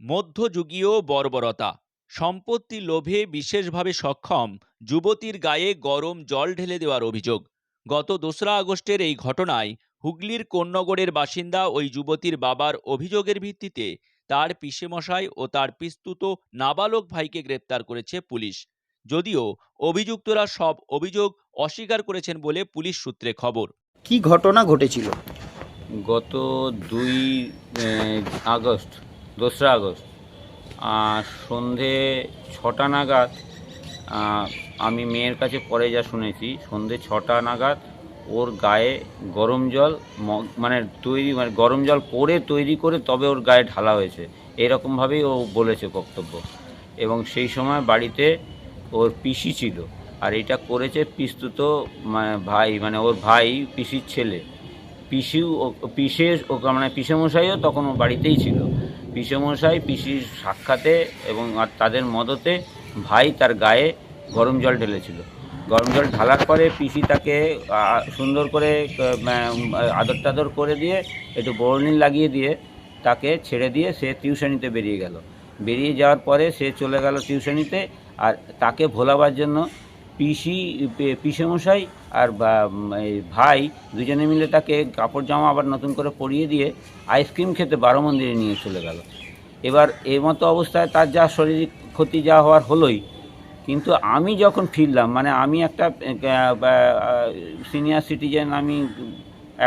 মধ্যযুগীয় বর্বরতা। সম্পত্তি লোভে বিশেষভাবে সক্ষম যুবতীর গায়ে গরম জল ঢেলে দেওয়ার অভিযোগ। গত দোসরা আগস্টের এই ঘটনায় হুগলির কোন্নগরের বাসিন্দা ওই যুবতীর বাবার অভিযোগের ভিত্তিতে তার পিসেমশাই ও তার পিস্তুত নাবালক ভাইকে গ্রেপ্তার করেছে পুলিশ। যদিও অভিযুক্তরা সব অভিযোগ অস্বীকার করেছেন বলে পুলিশ সূত্রে খবর। কি ঘটনা ঘটেছিল? গত দুই আগস্ট দোসরা আগস্ট। সন্ধে ছটা নাগাদ আমি মেয়ের কাছে পরে যা শুনেছি, সন্ধে ছটা নাগাদ ওর গায়ে গরম জল মানে তৈরি মানে গরম জল পরে তৈরি করে তবে ওর গায়ে ঢালা হয়েছে। এরকমভাবেই ও বলেছে বক্তব্য। এবং সেই সময় বাড়িতে ওর পিসি ছিল। আর এটা করেছে পিস্তুত মানে ভাই মানে ওর ভাই পিসির ছেলে। পিসিও পিসে ও মানে পিসেমশাইও তখন ও বাড়িতেই ছিল। পিসেমশাই, পিসির সাক্ষাতে এবং আর তাদের মদতে ভাই তার গায়ে গরম জল ঢেলেছিল। গরম জল ঢালার পরে পিসি তাকে সুন্দর করে আদর টাদর করে দিয়ে, একটু বর্ণিল লাগিয়ে দিয়ে তাকে ছেড়ে দিয়ে সে টিউশনিতে বেরিয়ে গেল। বেরিয়ে যাওয়ার পরে সে চলে গেল টিউশনিতে আর তাকে ভোলাবার জন্য পিসি পিসেমশাই আর ভাই দুজনে মিলে তাকে কাপড়, জামা আবার নতুন করে পরিয়ে দিয়ে আইসক্রিম খেতে বারো মন্দিরে নিয়ে চলে গেল। এবার এই মতো অবস্থায় তার যা শরীর ক্ষতি যা হওয়ার হলোই, কিন্তু আমি যখন ফিরলাম মানে আমি একটা সিনিয়র সিটিজেন আমি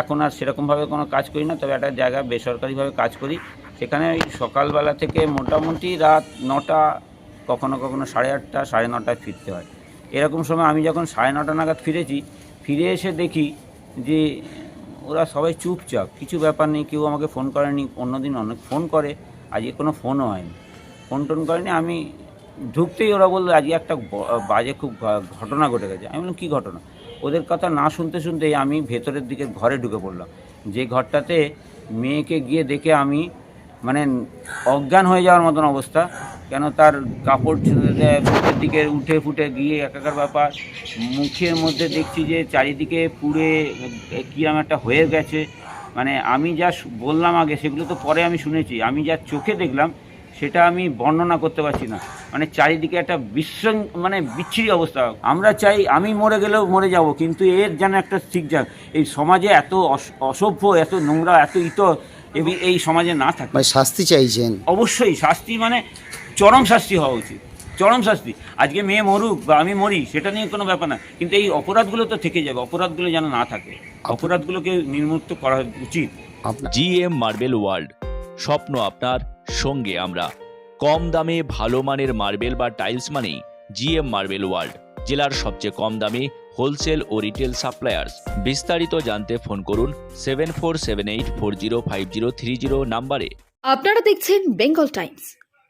এখন আর সেরকমভাবে কোনো কাজ করি না, তবে একটা জায়গা বেসরকারিভাবে কাজ করি। সেখানে ওই সকালবেলা থেকে মোটামুটি রাত নটা, কখনো কখনো সাড়ে আটটা, সাড়ে নটায় ফিরতে হয়। এরকম সময় আমি যখন সাড়ে নটা নাগাদ ফিরেছি, ফিরে এসে দেখি যে ওরা সবাই চুপচাপ, কিছু ব্যাপার নেই, কেউ আমাকে ফোন করেনি, অন্যদিন অনেক ফোন করে, আজকে কোনো ফোনও হয়নি। ফোন টোন করেনি, আমি ঢুকতেই ওরা বলল, আজকে একটা বাজে খুব ঘটনা ঘটে গেছে। আমি বললাম, কী ঘটনা? ওদের কথা না শুনতে শুনতেই আমি ভেতরের দিকে ঘরে ঢুকে পড়লাম। যে ঘরটাতে মেয়েকে গিয়ে দেখে আমি মানে অজ্ঞান হয়ে যাওয়ার মতন অবস্থা। কেন তার কাপড় মুখের দিকে উঠে ফুটে গিয়ে একাকার ব্যাপার? মুখের মধ্যে দেখছি যে চারিদিকে পুড়ে কীরকম একটা হয়ে গেছে। মানে আমি যা বললাম আগে সেগুলো তো পরে আমি শুনেছি। আমি যা চোখে দেখলাম সেটা আমি বর্ণনা করতে পারছি না। মানে চারিদিকে একটা বিশৃং মানে বিচ্ছিরি অবস্থা। আমরা চাই আমি মরে গেলেও মরে যাব কিন্তু এর যেন একটা ঠিক যাক এই সমাজে এত অস- অসভ্য এত নোংরা এত ইতর এই- এই সমাজে না থাকে। শাস্তি চাইছেন। অবশ্যই শাস্তি মানে চরম শাস্তি হওয়া উচিত। চরম শাস্তি। আজকে মেয়ে মরুক বা আমি মরি সেটা নিয়ে কোনো ব্যাপার না। কিন্তু এই অপরাধগুলো তো থেকে যাবে অপরাধগুলো যেন না থাকে। অপরাধগুলোকে নির্মুক্ত করা উচিত। G M marble world. স্বপ্ন আপনার সঙ্গে আমরা। কম দামে ভালো মানের মার্বেল বা টাইলস মানেই জি এম মার্বেল ওয়ার্ল্ড জেলার সবচেয়ে কম দামে হোলসেল ও রিটেল সাপ্লায়ার্স। বিস্তারিত জানতে ফোন করুন seven four seven eight four zero five zero three zero নাম্বারে। আপনারা দেখছেন বেঙ্গল টাইমস।